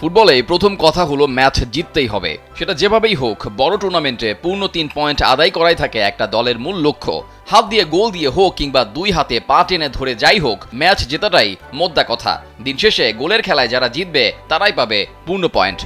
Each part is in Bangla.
ফুটবলে প্রথম কথা হলো ম্যাচ জিততেই হবে। সেটা যেভাবেই হোক, বড় টুর্নামেন্টে পূর্ণ তিন পয়েন্ট আদায় করাই থাকে একটা দলের মূল লক্ষ্য। হাত দিয়ে গোল দিয়ে হোক কিংবা দুই হাতে পা টেনে ধরে যাই হোক, ম্যাচ জেতাটাই মোদ্দা কথা। দিন শেষে গোলের খেলায় যারা জিতবে, তারাই পাবে পূর্ণ পয়েন্ট।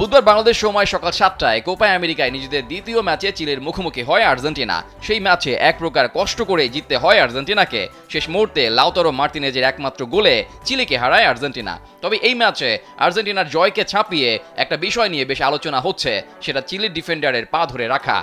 বুধবার বাংলাদেশ সময় সকাল সাতটায় কোপায় আমেরিকায় নিজেদের দ্বিতীয় ম্যাচে চিলের মুখোমুখি হয় আর্জেন্টিনা। সেই ম্যাচে এক প্রকার কষ্ট করে জিততে হয় আর্জেন্টিনাকে। শেষ মুহূর্তে লাউতারো মার্তিনেজের একমাত্র গোলে চিলিকে হারায় আর্জেন্টিনা। তবে এই ম্যাচে আর্জেন্টিনার জয়কে ছাপিয়ে একটা বিষয় নিয়ে বেশ আলোচনা হচ্ছে, সেটা চিলির ডিফেন্ডারের পা ধরে রাখা।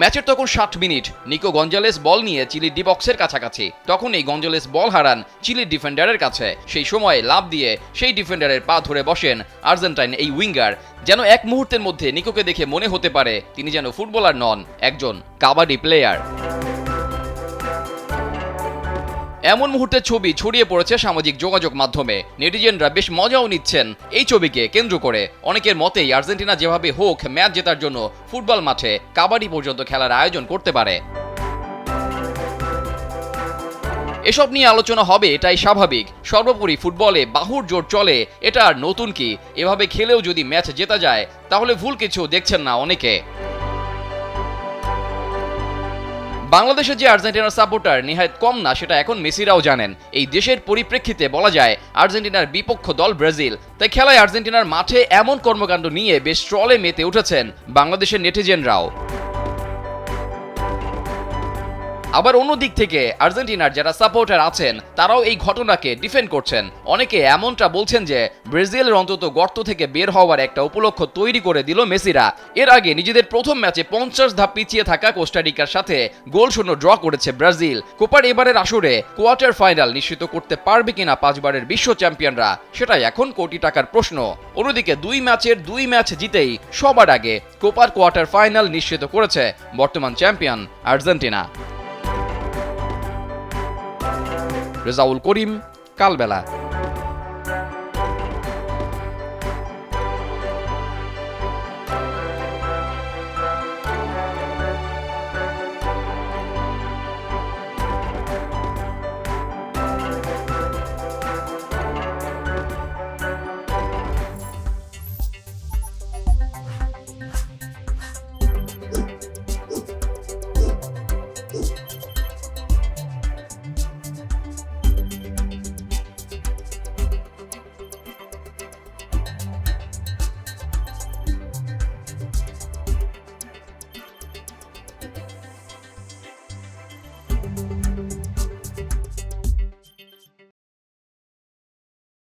ম্যাচের তখন ষাট মিনিট। নিকো গঞ্জালেস বল নিয়ে চিলির ডি বক্সের কাছাকাছি। তখন এই গঞ্জালেস বল হারান চিলির ডিফেন্ডারের কাছে। সেই সময় লাভ দিয়ে সেই ডিফেন্ডারের পা ধরে বসেন আর্জেন্টাইন এই উইঙ্গার। যেন এক মুহূর্তের মধ্যে নিকোকে দেখে মনে হতে পারে তিনি যেন ফুটবলার নন, একজন কাবাডি প্লেয়ার। এমন মুহূর্তের ছবি ছড়িয়ে পড়েছে সামাজিক যোগাযোগ মাধ্যমে। নেটিজেনরা বেশ মজাও নিচ্ছেন এই ছবিকে কেন্দ্র করে। অনেকের মতেই আর্জেন্টিনা যেভাবে হোক ম্যাচ জেতার জন্য ফুটবল মাঠে কাবাডি পর্যন্ত খেলার আয়োজন করতে পারে। এসব নিয়ে আলোচনা হবে, এটাই স্বাভাবিক। সর্বোপরি ফুটবলে বাহুর জোর চলে, এটা আর নতুন কি? এভাবে খেলেও যদি ম্যাচ জেতা যায়, তাহলে ভুল কিছু দেখছেন না অনেকে। বাংলাদেশে যে আর্জেন্টিনার সাপোর্টার নিহায়ত কম না, সেটা এখন মেসিরাও জানেন। এই দেশের পরিপ্রেক্ষিতে বলা যায়, আর্জেন্টিনার বিপক্ষ দল ব্রাজিল। তাই খেলায় আর্জেন্টিনার মাঠে এমন কর্মকাণ্ড নিয়ে বেশ ট্রলে মেতে উঠেছেন বাংলাদেশের নেটিজেনরাও। আবার অন্য দিক থেকে আর্জেন্টিনার যারা সাপোর্টার আছেন, তারাও এই ঘটনাকে ডিফেন্ড করছেন। অনেকে এমনটা বলছেন যে, ব্রাজিলের অন্তত গর্ত থেকে বের হওয়ার একটা উপলক্ষ তৈরি করে দিল মেসিরা। এর আগে নিজেদের প্রথম ম্যাচে পঞ্চাশ ধাপ পিছিয়ে থাকা কোস্টারিকার সাথে গোল শূন্য ড্র করেছে ব্রাজিল। কোপার এবারের আসরে কোয়ার্টার ফাইনাল নিশ্চিত করতে পারবে কিনা পাঁচবারের বিশ্ব চ্যাম্পিয়নরা, সেটাই এখন কোটি টাকার প্রশ্ন। অন্যদিকে দুই ম্যাচের দুই ম্যাচ জিতেই সবার আগে কোপার কোয়ার্টার ফাইনাল নিশ্চিত করেছে বর্তমান চ্যাম্পিয়ন আর্জেন্টিনা। রেজাউল করিম কালবেলা।